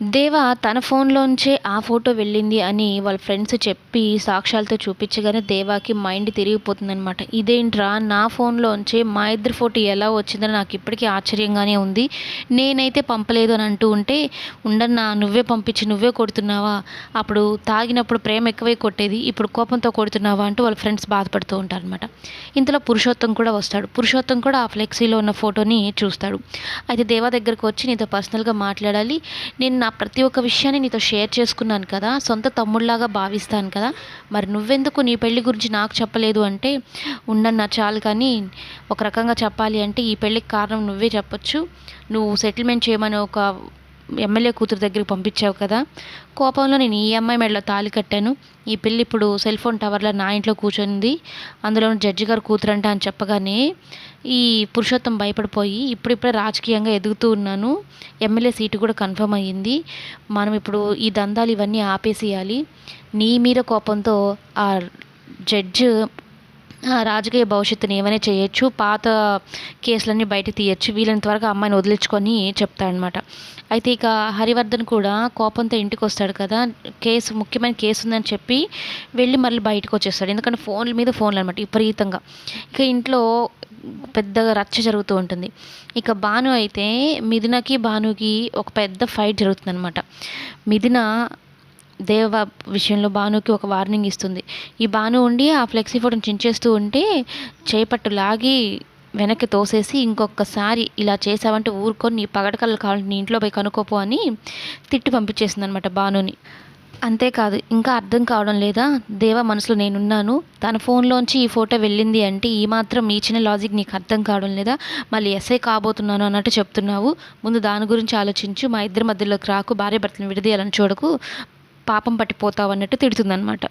దేవ తన ఫోన్లోంచే ఆ ఫోటో వెళ్ళింది అని వాళ్ళ ఫ్రెండ్స్ చెప్పి సాక్ష్యాలతో చూపించగానే దేవాకి మైండ్ తిరిగిపోతుందనమాట ఇదేంట్రా నా ఫోన్లోంచే మా ఇద్దరి ఫోటో ఎలా వచ్చిందని నాకు ఇప్పటికీ ఆశ్చర్యంగానే ఉంది. నేనైతే పంపలేదు అని అంటూ ఉంటే ఉండన్నా నువ్వే పంపించి నువ్వే కొడుతున్నావా? అప్పుడు తాగినప్పుడు ప్రేమ ఎక్కువై కొట్టేది ఇప్పుడు కోపంతో కొడుతున్నావా? అంటూ వాళ్ళ ఫ్రెండ్స్ బాధపడుతూ ఉంటారనమాట ఇంతలో పురుషోత్తం కూడా వస్తాడు. పురుషోత్తం కూడా ఆ ఫ్లెక్సీలో ఉన్న ఫోటోని చూస్తాడు. అయితే దేవా దగ్గరకు వచ్చి నీతో పర్సనల్గా మాట్లాడాలి. నేను నా ప్రతి ఒక్క విషయాన్ని నీతో షేర్ చేసుకున్నాను కదా సొంత తమ్ముళ్ళలాగా భావిస్తాను కదా మరి నువ్వెందుకు నీ పెళ్ళి గురించి నాకు చెప్పలేదు అంటే ఉండన్న చాలు కానీ ఒక రకంగా చెప్పాలి అంటే ఈ పెళ్ళికి కారణం నువ్వే చెప్పొచ్చు. నువ్వు సెటిల్మెంట్ చేయమని ఒక ఎమ్మెల్యే కూతురు దగ్గరికి పంపించావు కదా? కోపంలో నేను ఈ అమ్మాయి మెడలో తాళి కట్టాను. ఈ పిల్లి ఇప్పుడు సెల్ ఫోన్ టవర్లో నా ఇంట్లో కూర్చుంది. అందులో జడ్జి గారు కూతురంట అని చెప్పగానే ఈ పురుషోత్తం భయపడిపోయి ఇప్పుడిప్పుడే రాజకీయంగా ఎదుగుతూ ఉన్నాను. ఎమ్మెల్యే సీటు కూడా కన్ఫర్మ్ అయ్యింది. మనం ఇప్పుడు ఈ దందాలు ఇవన్నీ ఆపేసేయాలి. నీ మీద కోపంతో ఆ జడ్జ్ రాజకీయ భవిష్యత్తుని ఏమైనా చేయొచ్చు పాత కేసులన్నీ బయట తీయచ్చు వీళ్ళని త్వరగా అమ్మాయిని వదిలించుకొని చెప్తాడనమాట అయితే ఇక హరివర్ధన్ కూడా కోపంతో ఇంటికి వస్తాడు కదా కేసు ముఖ్యమైన కేసు ఉందని చెప్పి వెళ్ళి మళ్ళీ బయటకు వచ్చేస్తాడు. ఎందుకంటే ఫోన్ల మీద ఫోన్లు అనమాట విపరీతంగా. ఇక ఇంట్లో పెద్దగా రచ్చ జరుగుతూ ఉంటుంది. ఇక భాను అయితే మిథునకి భానుకి ఒక పెద్ద ఫైట్ జరుగుతుంది అనమాట మిథున దేవ విషయంలో భానుకి ఒక వార్నింగ్ ఇస్తుంది. ఈ భాను ఉండి ఆ ఫ్లెక్సీ ఫోటోని చించేస్తూ ఉంటే చేపట్టు లాగి వెనక్కి తోసేసి ఇంకొకసారి ఇలా చేసావంటే ఊరుకొని నీ పగడకళ్ళు కావాలంటే నీ ఇంట్లో పోయి కనుక్కోపో అని తిట్టి పంపించేసింది అనమాట భానుని అంతేకాదు ఇంకా అర్థం కావడం లేదా? దేవ మనసులో నేనున్నాను. తన ఫోన్లోంచి ఈ ఫోటో వెళ్ళింది అంటే ఈ మాత్రం ఈ చిన్న లాజిక్ నీకు అర్థం కావడం లేదా? మళ్ళీ ఎస్ఐ కాబోతున్నాను అన్నట్టు చెప్తున్నావు. ముందు దాని గురించి ఆలోచించు. మా ఇద్దరి మధ్యలోకి రాకు. భార్య భర్తను విడదీయాలని చూడకు. పాపం పట్టిపోతావు అన్నట్టు తిడుతుందనమాట